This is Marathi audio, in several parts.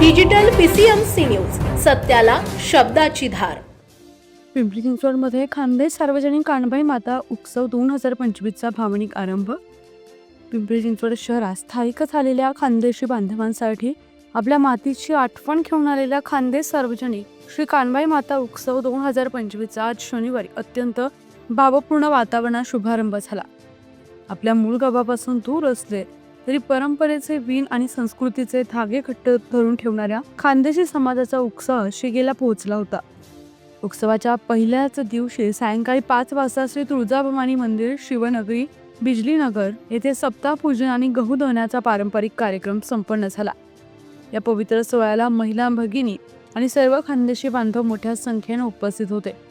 डिजिटल पीसीएमसी न्यूज सत्याला शब्दाची धार. पिंपरी चिंचवडमध्ये खानदेश सार्वजनिक कानबाई माता उत्सव दोन हजार पंचवीसचा भावनिक आरंभ. पिंपरी चिंचवड शहरात स्थायिक झालेल्या खानदेशी बांधवांसाठी आपल्या मातीची आठवण घेऊन आलेल्या खानदेश सार्वजनिक श्री कानबाई माता उत्सव दोन हजार पंचवीसचा आज शनिवारी अत्यंत भावपूर्ण वातावरणात शुभारंभ झाला. आपल्या मूळ गावापासून दूर असले तरी परंपरेचे वीण आणि संस्कृतीचे धागे घट्ट धरून ठेवणाऱ्या खानदेशी समाजाचा उत्साह शिगेला पोहोचला होता. उत्सवाच्या पहिल्याच दिवशी सायंकाळी पाच वाजता श्री तुळजाभवानी मंदिर शिवनगरी बिजलीनगर येथे सप्ताह पूजन आणि गहू दहनाचा पारंपरिक कार्यक्रम संपन्न झाला. या पवित्र सोहळ्याला महिला भगिनी आणि सर्व खानदेशी बांधव मोठ्या संख्येने उपस्थित होते.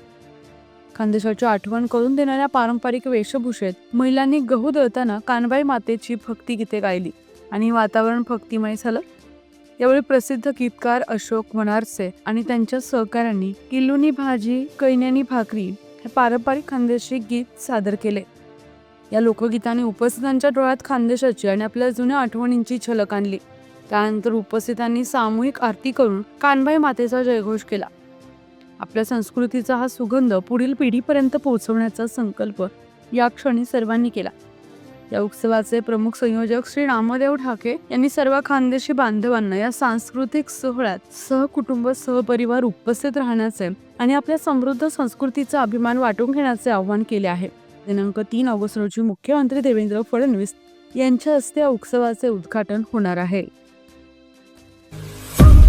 खानदेशाची आठवण करून देणाऱ्या पारंपरिक वेशभूषेत महिलांनी गहू दळताना कानबाई मातेची भक्तिगीते गायली. आणि वातावरण भक्तिमय झालं. यावेळी प्रसिद्ध गीतकार अशोक वनारसे आणि त्यांच्या सहकाऱ्यांनी किल्लुनी भाजी कैन्यानी भाकरी हे पारंपरिक खानदेशी गीत सादर केले. या लोकगीताने उपस्थितांच्या डोळ्यात खानदेशाची आणि आपल्या जुन्या आठवणींची झलक आणली. त्यानंतर उपस्थितांनी सामूहिक आरती करून कानबाई मातेचा जयघोष केला. आपल्या संस्कृतीचा हा सुगंध पुढील पिढीपर्यंत पोहोचवण्याचा संकल्प या क्षणी सर्वांनी केला. या उत्सवाचे प्रमुख संयोजक श्री रामदेव ठाके यांनी सर्व खानदेशी बांधवांना या सांस्कृतिक सोहळ्यात सहकुटुंब सहपरिवार उपस्थित राहण्याचे आणि आपल्या समृद्ध संस्कृतीचा अभिमान वाटून घेण्याचे आवाहन केले आहे. दिनांक तीन ऑगस्ट रोजी मुख्यमंत्री देवेंद्र फडणवीस यांच्या हस्ते या उत्सवाचे उद्घाटन होणार आहे.